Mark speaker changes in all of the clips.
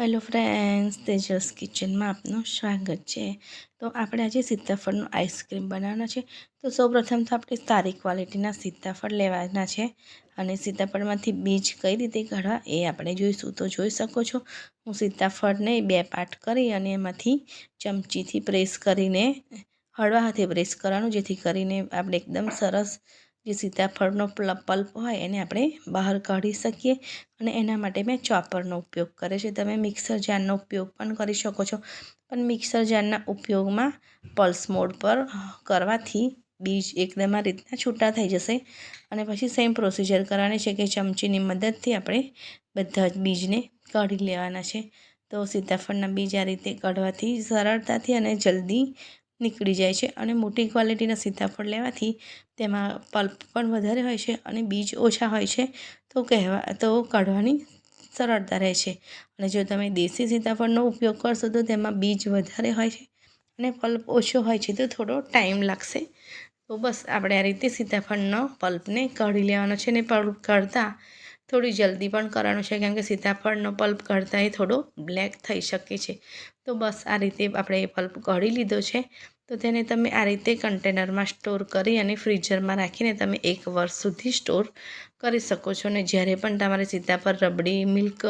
Speaker 1: Hello friends Tejas કિચનમાં આપનું સ્વાગત છે. તો આપણે આજે સીતાફળનું આઈસ્ક્રીમ બનાવવાના છે. તો સૌપ્રથમ તો આપણે સારી ક્વોલિટીના સીતાફળ લેવાના છે. અને સીતાફળમાંથી બીજ કઈ રીતે કાઢવા એ આપણે જોઈશું. તો જોઈ શકો છો, હું સીતાફળને બે પાર્ટ કરી અને એમાંથી ચમચીથી પ્રેસ કરીને, હળવા હાથે પ્રેસ કરવાનું, જેથી કરીને આપણે એકદમ સરસ જે સીતાફળનો પલ્પ હોય એને આપણે બહાર કાઢી શકીએ અને એના માટે મેં ચોપરનો ઉપયોગ કરે છે. તમે મિક્સર જારનો ઉપયોગ પણ કરી શકો છો. પણ મિક્સર જારના ઉપયોગમાં પલ્સ મોડ પર કરવાથી બીજ એકદમ આ રીતના છૂટા થઈ જશે અને પછી સેમ પ્રોસિજર કરવાની છે કે ચમચીની મદદથી આપણે બધા જ બીજને કાઢી લેવાના છે. તો સીતાફળના બીજ આ રીતે કાઢવાથી સરળતાથી અને જલ્દી નીકળી જાય છે અને મોટી ક્વોલિટીના સીતાફળ લેવાથી તેમાં પલ્પ પણ વધારે હોય છે અને બીજ ઓછા હોય છે. તો કહેવા, તો કાઢવાની સરળતા રહે છે. અને જો તમે દેશી સીતાફળનો ઉપયોગ કરશો તો તેમાં બીજ વધારે હોય છે અને પલ્પ ઓછો હોય છે તો થોડો ટાઈમ લાગશે. તો બસ, આપણે આ રીતે સીતાફળનો પલ્પને કાઢી લેવાનો છે ને પલ્પ કાઢતા થોડી જલ્દી પણ કરવાનું છે, કેમ કે સીતાફળનો પલ્પ કાઢતા એ થોડો બ્લેક થઈ શકે છે. તો બસ આ રીતે આપણે એ પલ્પ કાઢી લીધો છે. તો તેને તમે આ રીતે કન્ટેનરમાં સ્ટોર કરી અને ફ્રીઝરમાં રાખીને તમે એક વર્ષ સુધી સ્ટોર કરી શકો છો. અને જ્યારે પણ તમારે સીતાફળ રબડી, મિલ્ક,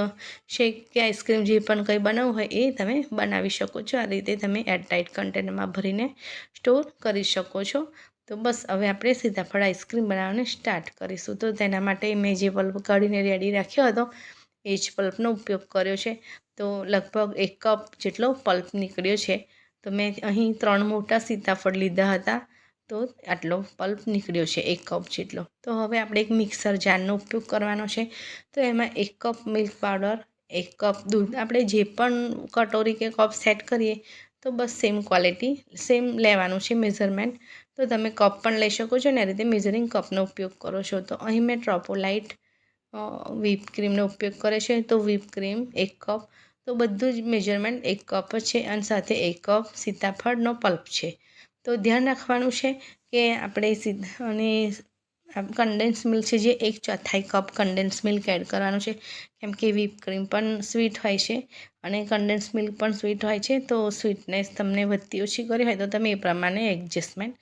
Speaker 1: શેક કે આઈસ્ક્રીમ જે પણ કંઈ બનાવવું હોય એ તમે બનાવી શકો છો. આ રીતે તમે એરટાઇટ કન્ટેનરમાં ભરીને સ્ટોર કરી શકો છો. તો બસ હવે આપણે સીતાફળ આઈસ્ક્રીમ બનાવવાનું સ્ટાર્ટ કરીશું. તો તેના માટે મેં જે પલ્પ કાઢીને રેડી રાખ્યો હતો, એ જ પલ્પનો ઉપયોગ કર્યો છે. તો લગભગ એક કપ જેટલો પલ્પ નીકળ્યો છે. તો મેં અહીં ત્રણ મોટા સીતાફળ લીધા હતા. તો આટલો પલ્પ નીકળ્યો છે, એક કપ જેટલો. તો હવે આપણે એક મિક્સર જારનો ઉપયોગ કરવાનો છે. તો એમાં એક કપ મિલ્ક પાવડર, એક કપ દૂધ. આપણે જે પણ કટોરી કે કપ સેટ કરીએ, તો બસ સેમ ક્વોલિટી, સેમ લેવાનું છે મેઝરમેન્ટ. તો તમે કપ પણ લઈ શકો છો ને આ રીતે મેઝરિંગ કપનો ઉપયોગ કરો છો. તો અહીં મેં ટ્રોપોલાઇટ વ્હીપ ક્રીમનો ઉપયોગ કરે છે. તો વ્હીપ ક્રીમ એક કપ. તો બધું જ મેજરમેન્ટ એક કપ છે અને સાથે એક કપ સીતાફળનો પલ્પ છે. તો ધ્યાન રાખવાનું છે કે આપણે સીધા, અને કન્ડેન્સ મિલ્ક છે જે એક ચોથાઈ કપ કન્ડેન્સ મિલ્ક એડ કરવાનું છે. કેમ કે વ્હીપ ક્રીમ પણ સ્વીટ હોય છે અને કન્ડેન્સ મિલ્ક પણ સ્વીટ હોય છે. તો સ્વીટનેસ તમને વધતી ઓછી કરી હોય તો તમે એ પ્રમાણે એડજસ્ટમેન્ટ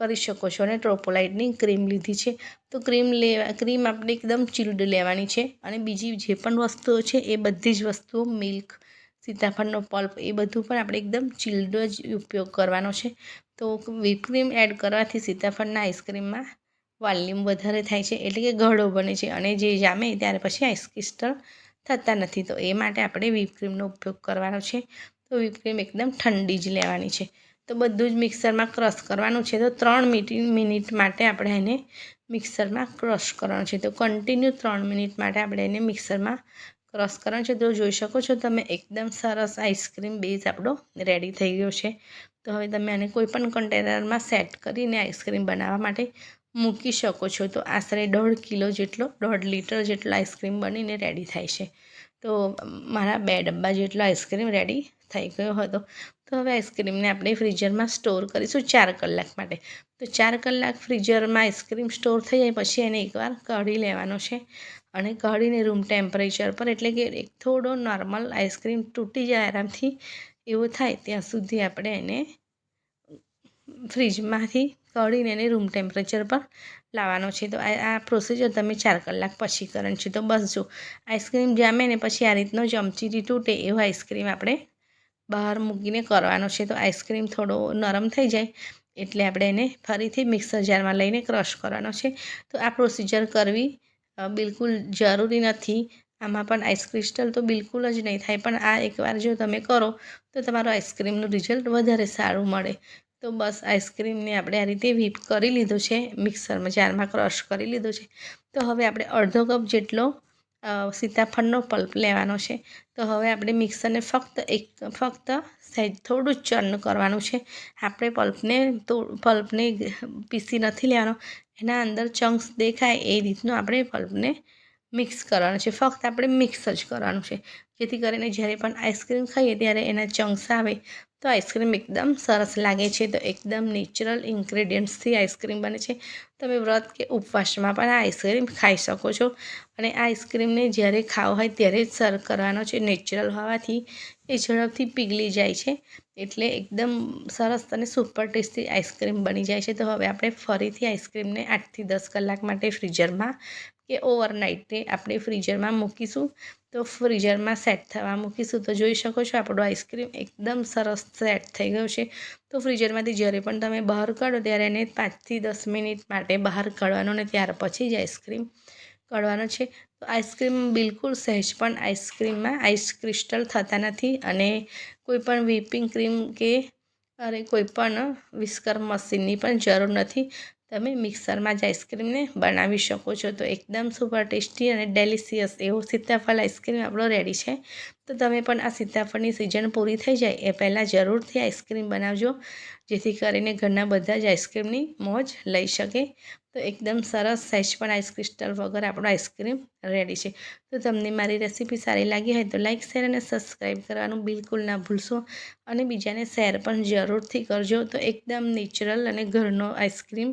Speaker 1: કરી શકો છો અને ટ્રોપોલાઇટની ક્રીમ લીધી છે. તો ક્રીમ લેવા ક્રીમ આપણે એકદમ ચીલ્ડ લેવાની છે અને બીજી જે પણ વસ્તુઓ છે એ બધી જ વસ્તુઓ, મિલ્ક, સીતાફળનો પલ્પ, એ બધું પણ આપણે એકદમ ચીલ્ડ જ ઉપયોગ કરવાનો છે. તો ક્રીમ એડ કરવાથી સીતાફળના આઈસ્ક્રીમમાં વોલ્યુમ વધારે થાય છે, એટલે કે ઘડો બને છે અને જે જામે ત્યારે પછી આઈસ ક્રિસ્ટલ થતા નથી. તો એ માટે આપણે ક્રીમનો ઉપયોગ કરવાનો છે. તો ક્રીમ એકદમ ઠંડી જ લેવાની છે. તો બધું જ મિક્સરમાં ક્રશ કરવાનું છે. તો ત્રણ મિનિટ માટે આપણે એને મિક્સરમાં ક્રશ કરવાનું છે. તો કન્ટિન્યુ ત્રણ મિનિટ માટે આપણે એને મિક્સરમાં ક્રશ કરવાનું છે. તો જોઈ શકો છો તમે એકદમ સરસ આઈસ્ક્રીમ બેઝ આપણો રેડી થઈ ગયો છે. તો હવે તમે આને કોઈપણ કન્ટેનરમાં સેટ કરીને આઈસ્ક્રીમ બનાવવા માટે મૂકી શકો છો. તો આશરે દોઢ કિલો જેટલો, દોઢ લીટર જેટલો આઈસ્ક્રીમ બનીને રેડી થાય છે. તો મારા બે ડબ્બા જેટલો આઈસ્ક્રીમ રેડી થઈ ગયો હતો. તો હવે આઈસ્ક્રીમને આપણે ફ્રીઝરમાં સ્ટોર કરીશું ચાર કલાક માટે. તો ચાર કલાક ફ્રીઝરમાં આઈસ્ક્રીમ સ્ટોર થઈ જાય પછી એને એકવાર કાઢી લેવાનો છે. અને કાઢીને રૂમ ટેમ્પરેચર પર એટલે કે એક થોડો નોર્મલ આઈસ્ક્રીમ તૂટી જાય આરામથી એવું થાય ત્યાં સુધી આપણે એને ફ્રીજમાંથી કાઢીને એને રૂમ ટેમ્પરેચર પર લાવવાનો છે. તો આ પ્રોસીજર તમે ચાર કલાક પછી કરણ છે. તો બસ જો, આઈસ્ક્રીમ જામે ને પછી આ રીતનો ચમચીથી તૂટે એવો આઈસ્ક્રીમ આપણે બહાર મૂકીને કરવાનો છે. તો આઈસ્ક્રીમ થોડો નરમ થઈ જાય એટલે આપણે એને ફરીથી મિક્સર જારમાં લઈને ક્રશ કરવાનો છે. તો આ પ્રોસીજર કરવી બિલકુલ જરૂરી નથી. આમાં પણ આઈસ ક્રિસ્ટલ તો બિલકુલ જ નહીં થાય. પણ આ એકવાર જો તમે કરો, તો તમારો આઈસ્ક્રીમનું રિઝલ્ટ વધારે સારું મળે. તો બસ આઈસ્ક્રીમને આપણે આ રીતે વીપ કરી લીધો છે. મિક્સરમાં જારમાં ક્રશ કરી લીધો છે. તો હવે આપણે અડધો કપ જેટલો સીતાફળનો પલ્પ લેવાનો છે. તો હવે આપણે મિક્સરને ફક્ત એક, ફક્ત સહેજ થોડું જ ચર્ન કરવાનું છે. આપણે પલ્પને તો, પલ્પને પીસી નથી લેવાનો. એના અંદર ચંક્સ દેખાય એ રીતનું આપણે પલ્પને મિક્સ કરવાનું છે. ફક્ત આપણે મિક્સ જ કરવાનું છે. જેથી કરીને જ્યારે પણ આઈસ્ક્રીમ ખાઈએ ત્યારે એના ચંક્સ આવે તો આઈસ્ક્રીમ એકદમ સરસ લાગે છે. તો એકદમ નેચરલ ઇન્ગ્રેડિયન્ટ્સથી આઈસ્ક્રીમ બને છે. તમે વ્રત કે ઉપવાસમાં પણ આ આઈસ્ક્રીમ ખાઈ શકો છો. અને આ આઈસ્ક્રીમને જ્યારે ખાવ હોય ત્યારે જ સર્વ કરવાનો છે. નેચરલ હોવાથી એ ઝડપથી પીગળી જાય છે. એટલે એકદમ સરસ અને સુપર ટેસ્ટી આઈસ્ક્રીમ બની જાય છે. તો હવે આપણે ફરીથી આઈસ્ક્રીમને આઠથી દસ કલાક માટે ફ્રીઝરમાં કે ઓવરનાઇટે આપણે ફ્રીઝરમાં મૂકીશું. તો ફ્રીઝરમાં સેટ થવા મૂકીશું. તો જોઈ શકો છો આપણું આઈસ્ક્રીમ એકદમ સરસ સેટ થઈ ગયો છે. તો ફ્રીઝરમાંથી જ્યારે પણ તમે બહાર કાઢો ત્યારે એને પાંચથી દસ મિનિટ માટે બહાર કાઢવાનો ને ત્યાર પછી જ આઈસ્ક્રીમ કાઢવાનો છે. તો આઈસ્ક્રીમ બિલકુલ સહેજ પણ આઈસ્ક્રીમમાં આઈસ ક્રિસ્ટલ થતા નથી અને કોઈ પણ વ્હીપિંગ ક્રીમ કે અરે કોઈ પણ વિસ્કર મશીનની પણ જરૂર નથી. તમે મિક્સરમાં જ આઈસ્ક્રીમને બનાવી શકો છો. તો એકદમ સુપર ટેસ્ટી અને ડેલિશિયસ એવો સીતાફળ આઈસ્ક્રીમ આપણો રેડી છે. તો તમે પણ આ સીતાફળની સિઝન પૂરી થઈ જાય એ પહેલાં જરૂરથી આઈસ્ક્રીમ બનાવજો, જેથી કરીને ઘરના બધા જ આઈસ્ક્રીમની મોજ લઈ શકે. તો એકદમ સરસ સહેજ પણ આઈસ ક્રિસ્ટલ વગર આપણો આઈસ્ક્રીમ રેડી છે. તો તમને મારી રેસીપી સારી લાગી હોય તો લાઇક શેર અને સબસ્ક્રાઈબ કરવાનું બિલકુલ ના ભૂલશો. અને બીજાને શેર પણ જરૂરથી કરજો. તો એકદમ નેચરલ અને ઘરનો આઈસ્ક્રીમ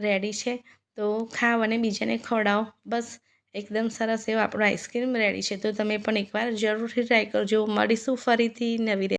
Speaker 1: રેડી છે. તો ખાવ અને બીજાને ખવડાવો. બસ એકદમ સરસ એવો આપણો આઈસ્ક્રીમ રેડી છે. તો તમે પણ એકવાર જરૂરથી ટ્રાય કરજો. મળીશું ફરીથી નવી